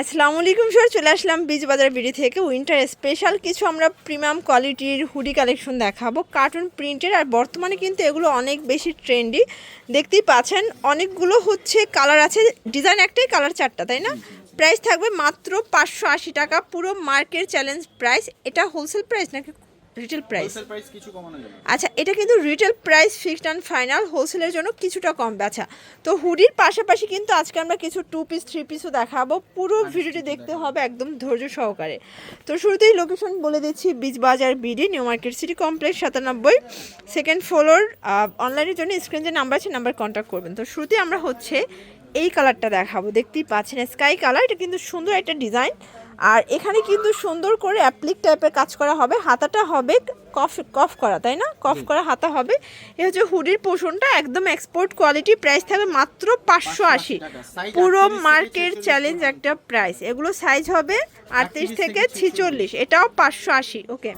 আসসালামু আলাইকুম স্যার চলে আসলাম বীজ বাজার বিড়ি থেকে। উইন্টার স্পেশাল কিছু আমরা প্রিমিয়াম কোয়ালিটির হুডি কালেকশন দেখাবো। কার্টুন প্রিন্টের, আর বর্তমানে কিন্তু এগুলো অনেক বেশি ট্রেন্ডি। দেখতেই পাচ্ছেন, অনেকগুলো হচ্ছে কালার আছে। ডিজাইন একটাই কালার চারটা, তাই না? প্রাইস থাকবে মাত্র পাঁচশো আশি টাকা, পুরো মার্কের চ্যালেঞ্জ প্রাইস। এটা হোলসেল প্রাইস নাকি রিটেল প্রাইস হোলসেল প্রাইস কিছু কমানো যাবে আচ্ছা এটা কিন্তু retail price fixed and final হোলসেলের জন্য কিছুটা কমবে আচ্ছা তো হুডির পাশাপাশি কিন্তু আজকে আমরা কিছু টু পিস থ্রি পিসও দেখাবো। পুরো ভিডিওটি দেখতে হবে। একদম ধৈর্য সহকারে। তো শুরুতেই লোকেশন বলে দিচ্ছি Beej Bazar BD New Market City Complex সাতানব্বই। সেকেন্ড ফ্লোর অনলাইনের জন্য স্ক্রিন যে নাম্বার আছে নাম্বার কন্ট্যাক্ট করবেন। তো শুরুতেই আমরা হচ্ছে এই কালারটা দেখাবো। দেখতেই পাচ্ছেন স্কাই কালার এটা কিন্তু সুন্দর একটা ডিজাইন আর এখানে কিন্তু সুন্দর করে অ্যাপ্লিক টাইপের কাজ করা হবে। হাতাটা হবে কফ কফ করা তাই না? কফ করা হাতা হবে। এ হচ্ছে হুডির পোষণটা একদম এক্সপোর্ট কোয়ালিটি প্রাইস থাকবে মাত্র পাঁচশো আশি। পুরো মার্কেট চ্যালেঞ্জ একটা প্রাইস এগুলো সাইজ হবে আটত্রিশ থেকে ছিচল্লিশ। এটাও পাঁচশো আশি ওকে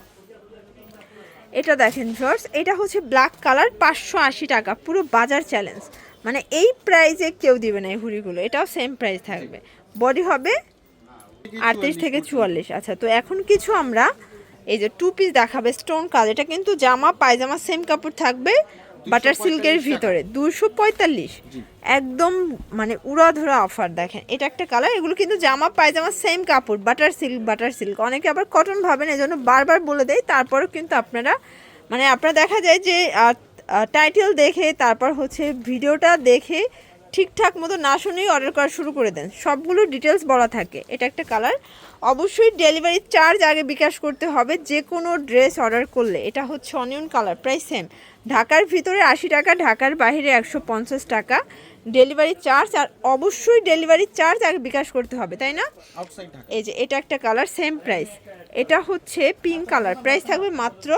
এটা দেখেন ফার্স এটা হচ্ছে ব্ল্যাক কালার পাঁচশো আশি টাকা। পুরো বাজার চ্যালেঞ্জ মানে এই প্রাইজে কেউ দিবে না এই হুড়িগুলো। এটাও সেম প্রাইস থাকবে। বডি হবে আটত্রিশ থেকে চুয়াল্লিশ। আচ্ছা তো এখন কিছু আমরা এই যে টু পিস দেখাবে স্টোন কাজ এটা কিন্তু জামা পায়জামা সেম কাপড় থাকবে বাটার সিল্কের ভিতরে। দুশো পঁয়তাল্লিশ। একদম মানে উড়াধুরা অফার দেখেন। এটা একটা কালার এগুলো কিন্তু জামা পায়জামা সেম কাপড়। বাটার সিল্ক বাটার সিল্ক অনেকে আবার কটন ভাবেন এজন্য বারবার বলে দেয়। তারপরেও কিন্তু আপনারা মানে আপনারা দেখা যায় যে টাইটেল দেখে তারপর হচ্ছে ভিডিওটা দেখে ঠিকঠাক মতো না শুনেই অর্ডার করা শুরু করে দেন। সবগুলো ডিটেলস বলা থাকে। এটা একটা কালার অবশ্যই ডেলিভারি চার্জ আগে বিকাশ করতে হবে। যে কোনো ড্রেস অর্ডার করলে। এটা হচ্ছে অনিয়ন কালার প্রাইস সেম ঢাকার ভিতরে আশি টাকা ঢাকার বাইরে একশো পঞ্চাশ টাকা। ডেলিভারি চার্জ আর অবশ্যই ডেলিভারি চার্জ আগে বিকাশ করতে হবে তাই না? এই যে এটা একটা কালার সেম প্রাইস এটা হচ্ছে পিঙ্ক কালার প্রাইস থাকবে মাত্র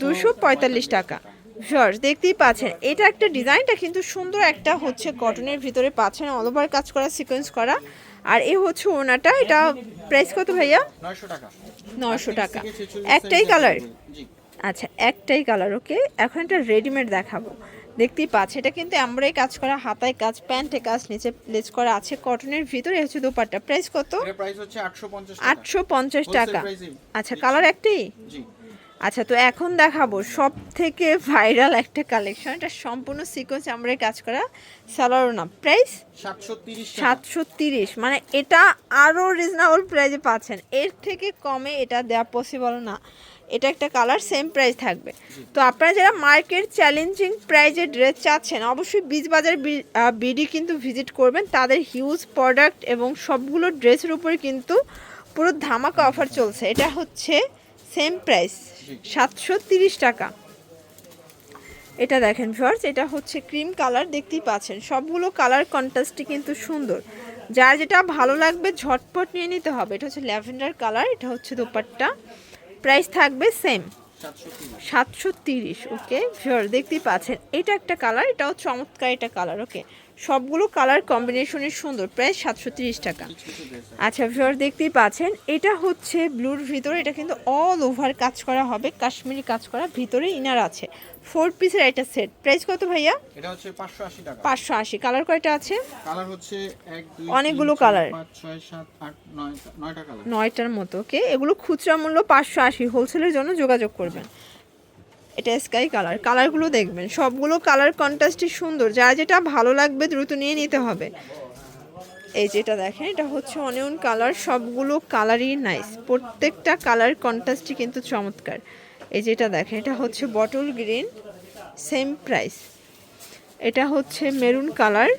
দুশো পঁয়তাল্লিশ টাকা। ভিউয়ার্স দেখতেই পাচ্ছেন। এটা একটা ডিজাইনটা কিন্তু সুন্দর একটা হচ্ছে কটনের ভিতরে পাচ্ছেন অল ওভার কাজ করা সিকোয়েন্স করা। আর এ হচ্ছে ওনাটা এটা প্রাইস কত ভাইয়া? 900 টাকা। নশো টাকা। একটাই কালার আচ্ছা একটাই কালার ওকে এখন এটা রেডিমেড দেখাবো। দেখতেই পাচ্ছি এটা কিন্তু আমরাই কাজ করা হাতায় কাজ প্যান্টে কাজ নিচে লেজ করা আছে। কটনের ভিতরে হচ্ছে দোপাট্টা। প্রাইস কত? প্রাইস হচ্ছে আটশো পঞ্চাশ টাকা। আচ্ছা কালার একটাই? আচ্ছা তো এখন দেখাবো সব থেকে ভাইরাল একটা কালেকশন এটা সম্পূর্ণ সিকোয়েন্স আমরা কাজ করা সালোয়ার না। প্রাইস 730 সাতশো তিরিশ। মানে এটা আরও রিজনেবল প্রাইসে পাচ্ছেন। এর থেকে কমে এটা দেওয়া পসিবল না। এটা একটা কালার সেম প্রাইস থাকবে। তো আপনারা যারা মার্কেট চ্যালেঞ্জিং প্রাইজে ড্রেস চাচ্ছেন অবশ্যই বীজ বাজার বিডি কিন্তু ভিজিট করবেন। তাদের হিউজ প্রোডাক্ট এবং সবগুলো ড্রেসের উপরে কিন্তু পুরো ধামাকা অফার চলছে। এটা হচ্ছে সেম প্রাইস, সাতশো তিরিশ টাকা। এটা দেখেন ফার্স্ট এটা হচ্ছে ক্রিম কালার দেখতেই পাচ্ছেন। সবগুলো কালার কন্ট্রাস্টই কিন্তু সুন্দর। যার যেটা ভালো লাগবে, ঝটপট নিয়ে নিতে হবে। এটা হচ্ছে ল্যাভেন্ডার কালার এটা হচ্ছে দোপাট্টা। প্রাইস থাকবে সেম সাতশো তিরিশ ওকে ভিওর দেখতেই পাচ্ছেন। এটা একটা কালার এটাও চমৎকার একটা কালার ওকে সবগুলো কালার কম্বিনেশনের সুন্দর প্রায় সাতশো তিরিশ টাকা। আচ্ছা ভিউয়ার দেখতেই পাচ্ছেন এটা হচ্ছে ব্লুর ভিতরে এটা কিন্তু অল ওভার কাজ করা হবে কাশ্মীরি কাজ করা ভিতরে ইনার আছে। ফোর পিসের একটা সেট প্রাইস কত ভাইয়া? এটা হচ্ছে 580 টাকা। পাঁচশো আশি কালার কয়টা আছে? কালার হচ্ছে 1 2 অনেকগুলো colour। 5 6 7 8 9 9টা কালার নয়টার মতো ওকে এগুলো খুচরা মূল্য পাঁচশো আশি হোলসেলের জন্য যোগাযোগ করবেন। এটা স্কাই কালার কালারগুলো দেখবেন। সবগুলো কালার কন্ট্রাস্টই সুন্দর। যা যেটা ভালো লাগবে দ্রুত নিয়ে নিতে হবে। এই যেটা দেখেন, এটা হচ্ছে অনিয়ন কালার সবগুলো কালারই নাইস প্রত্যেকটা কালার কন্ট্রাস্টই কিন্তু চমৎকার। এই যেটা দেখেন, এটা হচ্ছে বটল গ্রিন সেম প্রাইস এটা হচ্ছে মেরুন কালার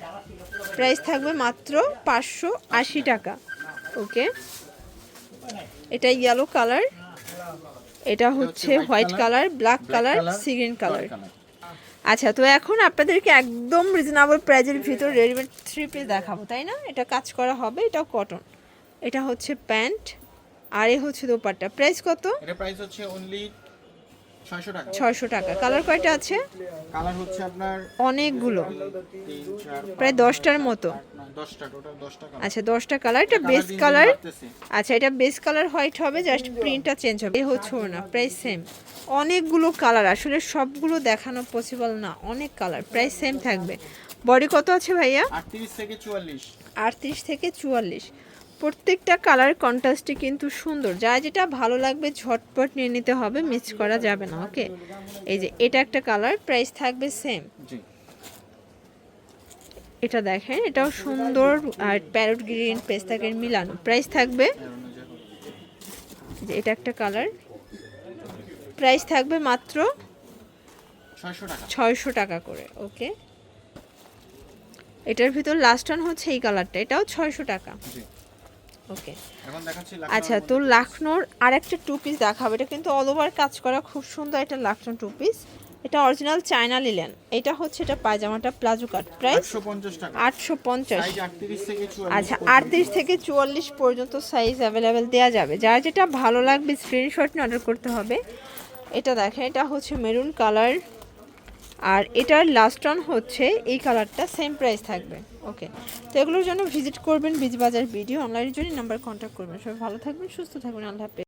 প্রাইস থাকবে মাত্র পাঁচশো আশি টাকা। ওকে এটা ইয়েলো কালার এটা হচ্ছে white colour black colour sea green sea green colour আচ্ছা তো এখন আপনাদেরকে একদম রিজনেবল প্রাইজের ভিতর রেডিমেড থ্রি পিস দেখাবো তাই না? এটা কাজ করা হবে এটা কটন এটা হচ্ছে প্যান্ট আর এ হচ্ছে দোপাট্টা। প্রাইস কত? এটা প্রাইস হচ্ছে অনলি 600 টাকা ছয়শো টাকা। কালার কয়টা আছে? কালার হচ্ছে আপনার অনেকগুলো। প্রায় দশটার মতো। 10টা টোটাল 10টা কালার। আচ্ছা দশটা কালার। এটা বেস কালার। আচ্ছা এটা বেস কালার হোয়াইট হবে জাস্ট প্রিন্টটা চেঞ্জ হবে। এ হচ্ছে না প্রাইস সেম অনেকগুলো কালার আসলে সবগুলো দেখানো পসিবল না। অনেক কালার প্রায় সেম থাকবে। বডি কত আছে ভাইয়া? আটত্রিশ থেকে চুয়াল্লিশ। আটত্রিশ থেকে চুয়াল্লিশ। প্রত্যেকটা কালার কন্ট্রাস্টে কিন্তু সুন্দর। যা যেটা ভালো লাগবে ঝটপট নিয়ে নিতে হবে মিস করা যাবে না ওকে এই যে এটা একটা কালার প্রাইস থাকবে সেম এটা দেখেন এটাও সুন্দর আর প্যারট গ্রিন পেস্তা গ্রিন মিলানো। প্রাইস থাকবে। যে এটা একটা কালার প্রাইস থাকবে মাত্র ছয়শো টাকা। করে ওকে এটার ভিতর লাস্ট ওয়ান হচ্ছে এই কালারটা এটাও ছয়শো টাকা। ওকে এখন দেখাচ্ছি আচ্ছা তো লাখনোর আরেকটা টু পিস দেখাবো। এটা কিন্তু অল ওভার কাজ করা খুব সুন্দর এটা লাখনো টু পিস এটা অরিজিনাল চায়না লিলেন এটা হচ্ছে এটা পায়জামাটা প্লাজো কাট প্রাইস আটশো পঞ্চাশ আচ্ছা আটত্রিশ থেকে চুয়াল্লিশ পর্যন্ত সাইজ অ্যাভেলেবেল দেওয়া যাবে। যার যেটা ভালো লাগবে স্ক্রিনশট নিয়ে অর্ডার করতে হবে। এটা দেখেন এটা হচ্ছে মেরুন কালার আর এটার লাস্ট অন হচ্ছে, এই কালারটা সেম প্রাইস থাকবে। ওকে তো এগুলোর জন্য ভিজিট করবেন বিজবাজার ভিডিও অনলাইনের জন্য নাম্বার কন্ট্যাক্ট করবেন। সবাই ভালো থাকবেন, সুস্থ থাকবেন, আল্লাহ হাফেজ।